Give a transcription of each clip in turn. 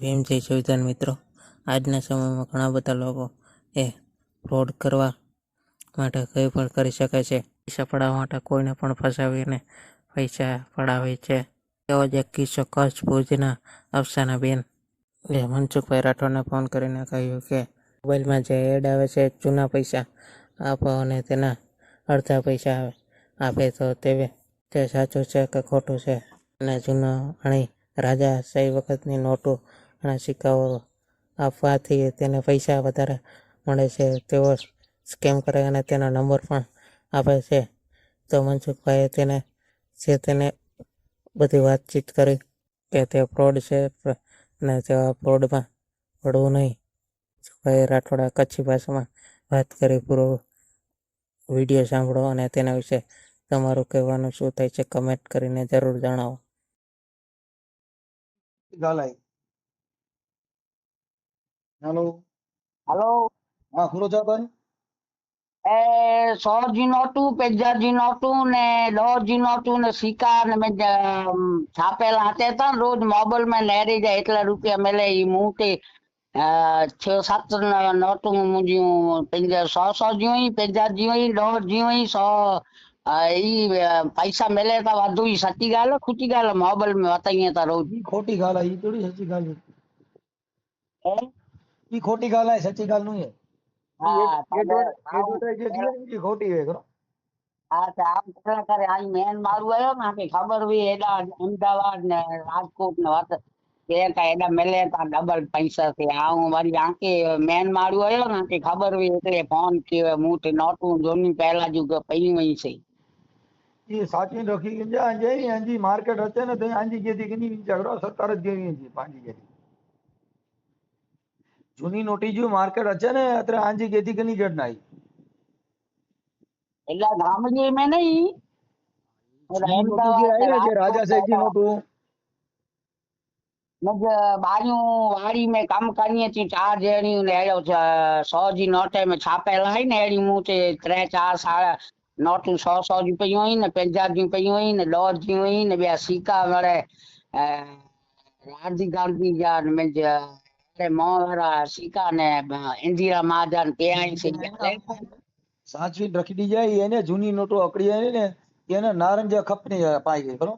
ભીમ જય સંવિધાન મિત્રો. આજના સમયમાં ઘણા બધા લોકો એ ફ્રોડ કરવા માટે કંઈ પણ કરી શકે છે. પૈસા પડાવવા માટે કોઈને પણ ફસાવીને પૈસા પડાવે છે. એવો જ એક કિસ્સો કચ્છ ભુજના અફસાના બેન. એ મનસુખભાઈ રાઠોડને ફોન કરીને કહ્યું કે મોબાઈલમાં જે એડ આવે છે જૂના પૈસા આપો અને તેના અડધા પૈસા આવે. આપે તો તે તે સાચું છે કે ખોટું છે? અને જૂનો અણી રાજા સહી વખતની નોટો અને સિક્કાઓ આપવાથી તેને પૈસા વધારે મળે છે. તેઓ સ્કેમ કરે અને તેનો નંબર પણ આપે છે. તો મનસુખભાઈએ તેને, જે તેને બધી વાતચીત કરી કે તે ફ્રોડ છે અને તેવા ફ્રોડમાં પડવું નહીં. મનસુખભાઈએ રાઠોડા કચ્છી ભાષામાં વાત કરી, પૂરો વીડિયો સાંભળો અને તેના વિશે તમારું કહેવાનું શું થાય છે કમેન્ટ કરીને જરૂર જણાવો. ગાલાઈ હેલો હલો હા ખુરોજાભાઈ એ સો જી નોટું પેજા જી નોટું ને દસ જી નોટું ને સિક્કા ને મેં છાપેલા હતા તા ને રોજ મોબાઈલમાં નેરી જાય એટલા રૂપિયા મેલે ઈ મૂકે છ સાત નોટું મુંજ્યું પંજા સો સો જી પેજા પંજાબ જી હોય દસ જી હોય સો ઈ પૈસા મેલે તા વાધુ ઈ સચી ગાલ ખોટી ગાલ મોબાઈલમાં વતાઈએ તા રોજ. ખોટી ગાલ ઈ થોડી સચી ગાલ હે? ઈ ખોટી ગાલ આ સચ્ચી ગાલ નહીં હે હા એડવર્ટ- તમે આવું- એડવર્ટાઈઝ જે દીએ ને ઈ ખોટી હે કરો હા તો આમ કેટલા કરે આ મેન મારું આવ્યો ને આખી ખબર હોય એડા અમદાવાદ ને રાજકોટ ને વાત. કે કા એડા મેલે તા ડબલ પૈસા થી આ હું મારી આંખે મેન મારું આવ્યો ને આખી ખબર હોય એટલે ફોન કે હું તે નોટું જોની પહેલા જ પૈયું વઈ છે એ સાચી રખી જ્યાં જાય અંજી માર્કેટ હતે ને તો આંજી ગેતી કે ની ઝઘડો સરકાર જ ગેવી અંજી પાંજી ગેતી. જૂની નોટી જો માર્કેટ હશે ને અત્યારે આંજી ગેતી કે નહીં જડ નાઈ? એટલે ગામજી મેં નહીં. રાજા સાહેબની નોટું. મગ બાયું વાડી મેં કામ કરીએ છીએ ચાર જણ્યું ને એડો સો જી નોટે મેં છાપેલા હોય ને એડી હું તે ત્રણ ચાર સાડા નોટું સો સો જી પઈ હોય ને પંજાબ જી પઈ હોય ને દોઢ જી હોય ને બે સિક્કા મળે રાજી ગાંધી જા મેં જ એટલે મોહરા સિક્કા ને ઇન્દિરા મહાજન છે. સાચવીને રખી દી જાય એને જૂની નોટો અકડી જાય ને એને નારંગી ખપની પાઈ ગઈ બરો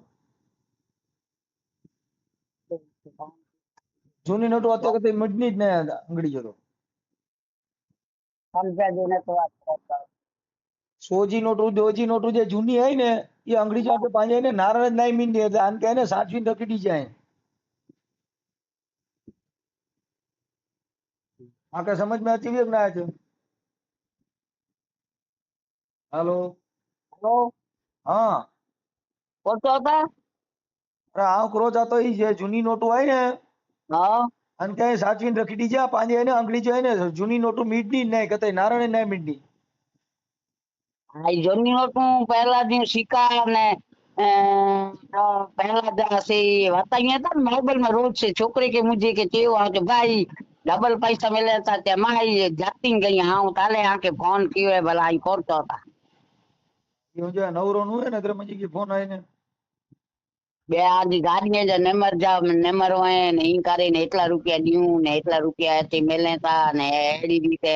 જૂની નોટો અત્યારે કદી મડની જ નહીં અંગડી જતો. સોજી નોટું દોજી નોટું જે જૂની હોય ને એ અંગડી જાતે પાંજે ને નારાયણ જ નહીં મીંડી એટલે આને કહે ને સાચવીને રખી દી જાય. આ કઈ સમજમાં આતી કે ના છે. હેલો? હા. બોલતો હતા અરે આ કરો જાતો ઈ જે જૂની નોટો હોય ને. હા. અને કઈ સાચવીને રખી દીજે આ પાંજે એને આંગળી જાય ને. જૂની નોટો મીડની નહીં કતઈ નારાયણ નહીં મીંડની આ ઈ જૂની નોટો પહેલા જે શિકાર ને પહેલા છે હતા અહીંયા હતા ને મોબાઈલમાં રોજ છે છોકરી કે મુજે કે કેવું આવે ભાઈ ડબલ પૈસા મેલે હતા તે મારી જાતી ગઈ હા હું તાલે આ કે ફોન કર્યો ભલા અહીં કરતો હતા એવું જે નવરો નું હોય ને ત્યારે પછી કે ફોન આવે ને બે આજી ગાડીએ જ નંબર જા નંબર હોય ને ઈ કરીને એટલા રૂપિયા દ્યું ને એટલા રૂપિયા થી મેલે તા ને એડી રીતે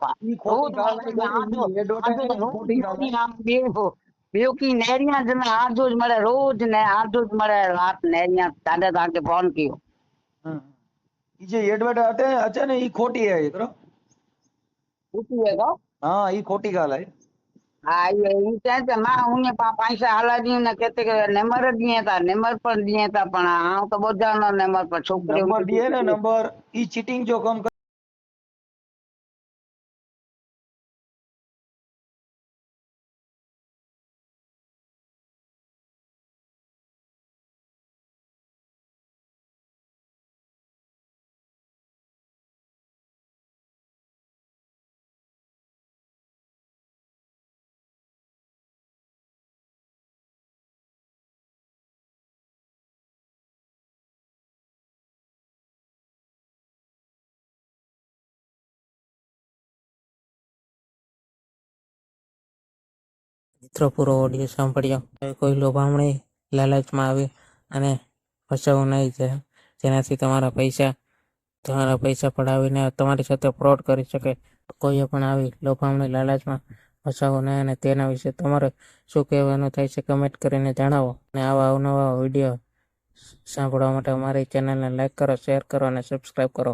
પા- ઈ ખોટી ગાલ છે, રોજ ઈ advertise આજો- ખોટી ગાલ છે. આમ બેવ- બેવકી નેરિયા જ ને આજો જ મળે રોજ ને આજો જ મળે રાત નેરિયા તાડે તાકે ફોન કર્યો હમ. જે એડવર્ટ હશે ને એ ખોટી હે કરો ખોટી હે કા હા ઈ ખોટી ગાલ હે. હા એ ઈ કહે છે માં હું ને પા- પૈસા હાલા દી ને કેતે કે નંબર જ દિયે તા નંબર પણ દિયે તા પણ આ તો બધા નો નંબર પણ છોકરી નંબર દીએ ને નંબર ઈ ચીટિંગ જો કમ મિત્રો પૂરો ઓડિયો સાંભળ્યો. કોઈ લોભામણી લાલચમાં આવી અને ફસાવું નહીં જાય જેનાથી તમારા પૈસા તમારા પૈસા પડાવીને તમારી સાથે ફ્રોડ કરી શકે. કોઈએ પણ આવી લોભામણી લાલચમાં ફસાવો નહીં અને તેના વિશે તમારે શું કહેવાનું થાય છે કમેન્ટ કરીને જણાવો. અને આવા અવનવા વીડિયો સાંભળવા માટે અમારી ચેનલને લાઈક કરો શેર કરો અને સબસ્ક્રાઈબ કરો.